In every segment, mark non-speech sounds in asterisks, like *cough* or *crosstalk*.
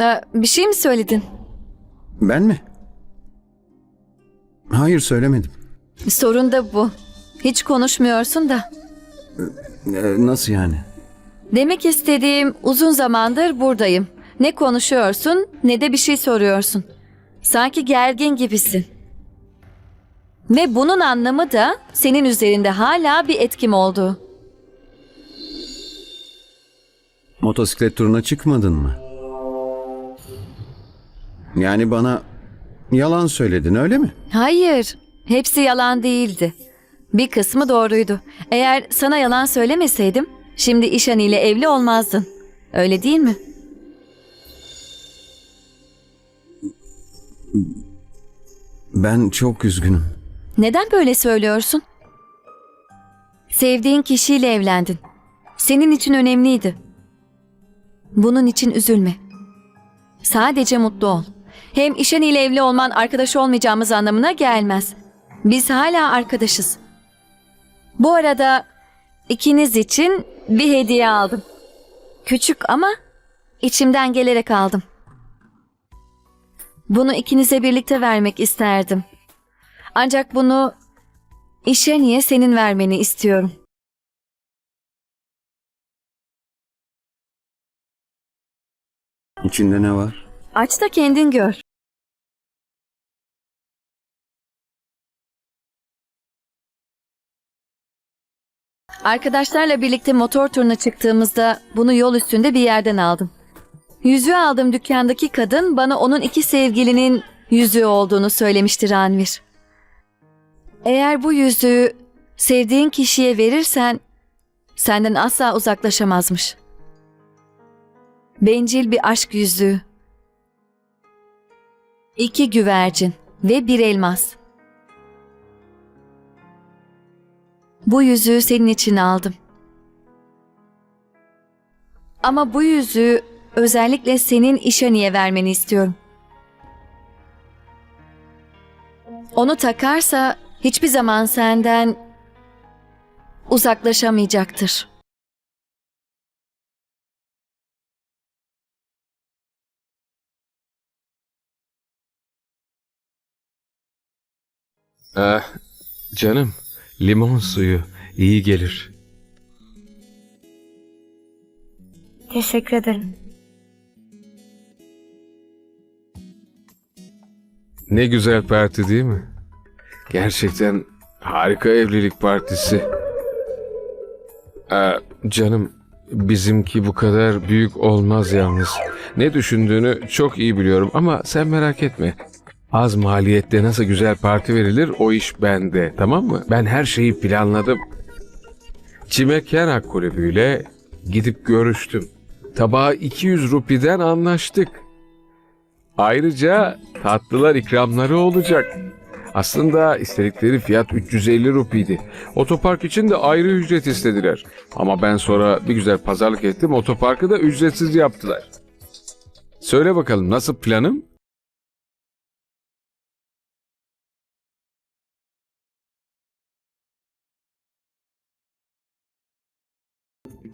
Ee, bir şey mi söyledin? Ben mi? Hayır söylemedim. Sorun da bu. Hiç konuşmuyorsun da. Ee, nasıl yani? Demek istediğim uzun zamandır buradayım. Ne konuşuyorsun ne de bir şey soruyorsun. Sanki gergin gibisin. Ve bunun anlamı da senin üzerinde hala bir etkim olduğu. Motosiklet turuna çıkmadın mı? Yani bana yalan söyledin öyle mi? Hayır, hepsi yalan değildi. Bir kısmı doğruydu. Eğer sana yalan söylemeseydim, şimdi İşan ile evli olmazdın. Öyle değil mi? Ben çok üzgünüm. Neden böyle söylüyorsun? Sevdiğin kişiyle evlendin. Senin için önemliydi. Bunun için üzülme. Sadece mutlu ol. Hem İşan ile evli olman arkadaş olmayacağımız anlamına gelmez. Biz hala arkadaşız. Bu arada ikiniz için bir hediye aldım. Küçük ama içimden gelerek aldım. Bunu ikinize birlikte vermek isterdim. Ancak bunu işe niye senin vermeni istiyorum. İçinde ne var? Aç da kendin gör. Arkadaşlarla birlikte motor turuna çıktığımızda bunu yol üstünde bir yerden aldım. Yüzüğü aldığım dükkandaki kadın bana onun iki sevgilinin yüzüğü olduğunu söylemişti Ranvir. Eğer bu yüzüğü sevdiğin kişiye verirsen senden asla uzaklaşamazmış. Bencil bir aşk yüzüğü. İki güvercin ve bir elmas. Bu yüzüğü senin için aldım. Ama bu yüzüğü özellikle senin işaniye vermeni istiyorum. Onu takarsa hiçbir zaman senden uzaklaşamayacaktır. Ah, canım, limon suyu iyi gelir. Teşekkür ederim. Ne güzel parti değil mi? Gerçekten harika evlilik partisi. Aa, canım, bizimki bu kadar büyük olmaz yalnız. Ne düşündüğünü çok iyi biliyorum ama sen merak etme. Az maliyette nasıl güzel parti verilir o iş bende tamam mı? Ben her şeyi planladım. Çimek Yanak kulübüyle gidip görüştüm. Tabağa 200 rupiden anlaştık. Ayrıca tatlılar ikramları olacak. Aslında istedikleri fiyat 350 rupiydi. Otopark için de ayrı ücret istediler. Ama ben sonra bir güzel pazarlık ettim. Otoparkı da ücretsiz yaptılar. Söyle bakalım nasıl planım?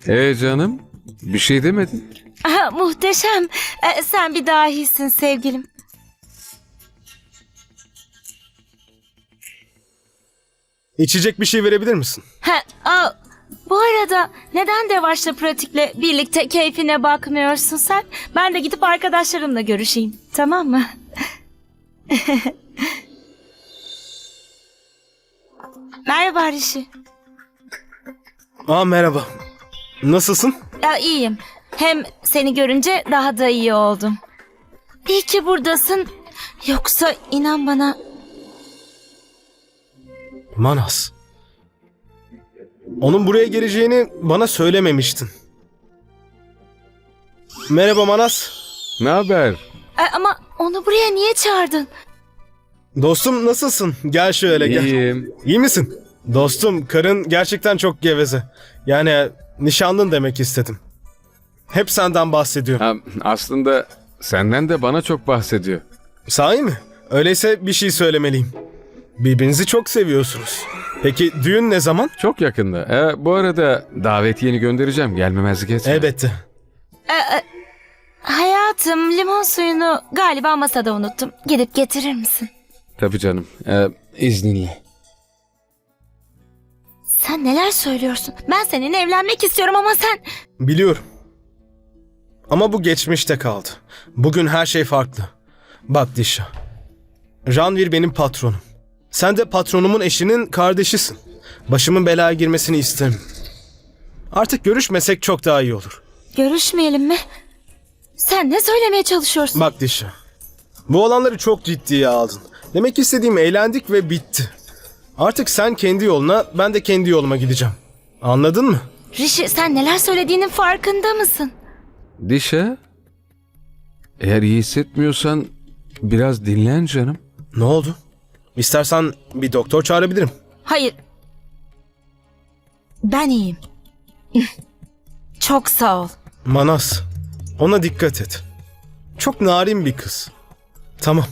Ee canım, bir şey demedin. Aha, muhteşem. Ee, sen bir dahisin sevgilim. İçecek bir şey verebilir misin? Ha, aa, bu arada neden Devaş'la pratikle birlikte keyfine bakmıyorsun sen? Ben de gidip arkadaşlarımla görüşeyim. Tamam mı? *laughs* Merhaba Rişi. Aa merhaba. Nasılsın? Ya, iyiyim. Hem seni görünce daha da iyi oldum. İyi ki buradasın. Yoksa inan bana Manas. Onun buraya geleceğini bana söylememiştin. Merhaba Manas. Ne haber? E, ama onu buraya niye çağırdın? Dostum nasılsın? Gel şöyle gel. İyiyim. İyi misin? Dostum karın gerçekten çok geveze. Yani nişanlın demek istedim. Hep senden bahsediyor. Ha, aslında senden de bana çok bahsediyor. Sahi mi? Öyleyse bir şey söylemeliyim. Birbirinizi çok seviyorsunuz. Peki düğün ne zaman? Çok yakında. E, bu arada davetiyeni göndereceğim. Gelmemezlik etme. Elbette. E, e, hayatım limon suyunu galiba masada unuttum. Gidip getirir misin? Tabii canım. Ee, izninle. Sen neler söylüyorsun? Ben seninle evlenmek istiyorum ama sen... Biliyorum. Ama bu geçmişte kaldı. Bugün her şey farklı. Bak Dişa. Ranvir benim patronum. Sen de patronumun eşinin kardeşisin. Başımın belaya girmesini istemem. Artık görüşmesek çok daha iyi olur. Görüşmeyelim mi? Sen ne söylemeye çalışıyorsun? Bak Dişa. Bu olanları çok ciddiye aldın. Demek istediğim eğlendik ve bitti. Artık sen kendi yoluna, ben de kendi yoluma gideceğim. Anladın mı? Rişi sen neler söylediğinin farkında mısın? Dişe. Eğer iyi hissetmiyorsan biraz dinlen canım. Ne oldu? İstersen bir doktor çağırabilirim. Hayır. Ben iyiyim. *laughs* Çok sağ ol. Manas. Ona dikkat et. Çok narin bir kız. Tamam.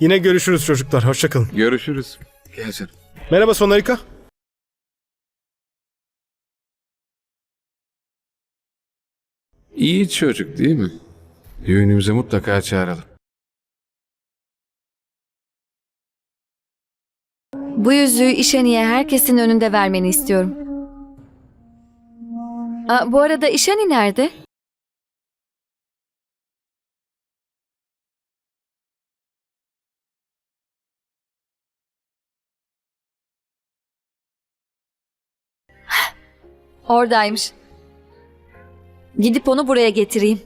Yine görüşürüz çocuklar. Hoşçakalın. Görüşürüz. Gel canım. Merhaba Sonarika. İyi çocuk değil mi? Düğünümüze mutlaka çağıralım. Bu yüzüğü İşani'ye herkesin önünde vermeni istiyorum. Aa, bu arada İşani nerede? Oradaymış. Gidip onu buraya getireyim.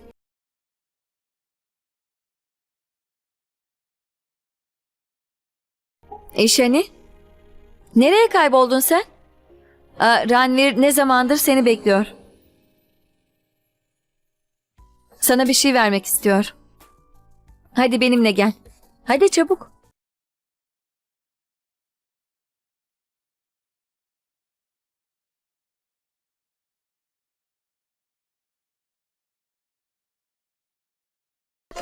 İşani? Nereye kayboldun sen? Aa, Ranvir ne zamandır seni bekliyor. Sana bir şey vermek istiyor. Hadi benimle gel. Hadi çabuk.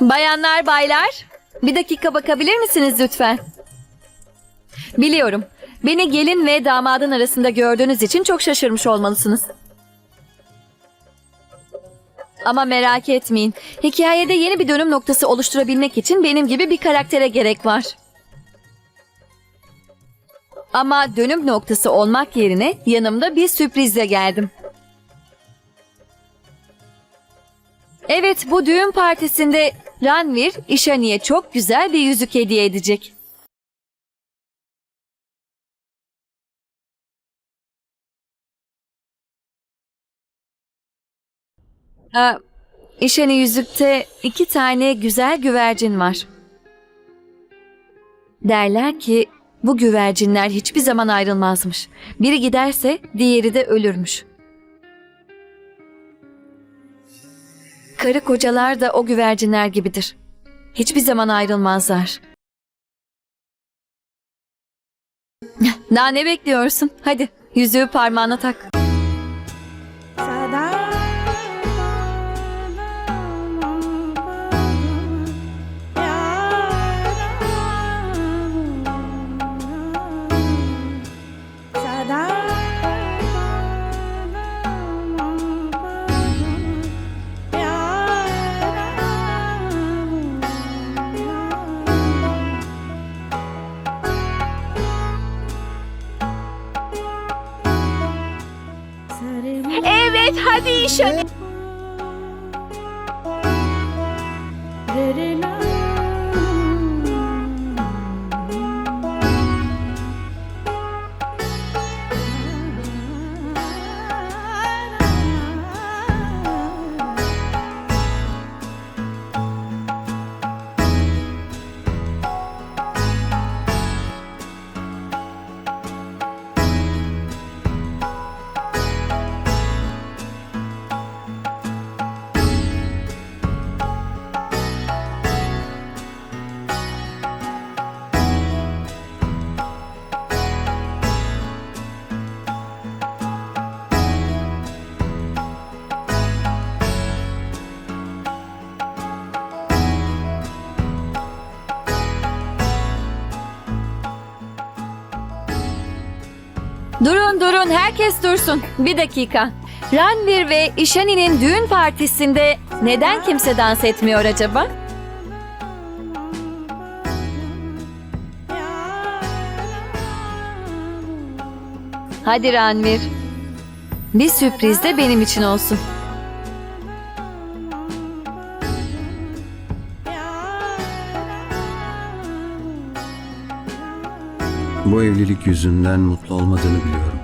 Bayanlar, baylar, bir dakika bakabilir misiniz lütfen? Biliyorum. Beni gelin ve damadın arasında gördüğünüz için çok şaşırmış olmalısınız. Ama merak etmeyin. Hikayede yeni bir dönüm noktası oluşturabilmek için benim gibi bir karaktere gerek var. Ama dönüm noktası olmak yerine yanımda bir sürprizle geldim. Evet, bu düğün partisinde Ranvir, İşani'ye çok güzel bir yüzük hediye edecek. Aa, İşani yüzükte iki tane güzel güvercin var. Derler ki bu güvercinler hiçbir zaman ayrılmazmış. Biri giderse diğeri de ölürmüş. Karı kocalar da o güvercinler gibidir. Hiçbir zaman ayrılmazlar. *laughs* Daha ne bekliyorsun? Hadi yüzüğü parmağına tak. Durun durun herkes dursun. Bir dakika. Ranvir ve İşani'nin düğün partisinde Neden kimse dans etmiyor acaba? Hadi Ranvir. Bir sürpriz de benim için olsun. Bu evlilik yüzünden mutlu olmadığını biliyorum.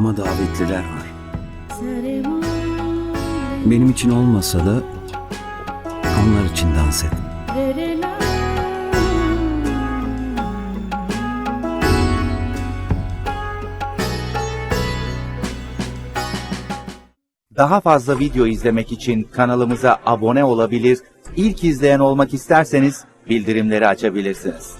Ama davetliler var. Benim için olmasa da onlar için dans et. Daha fazla video izlemek için kanalımıza abone olabilir, ilk izleyen olmak isterseniz bildirimleri açabilirsiniz.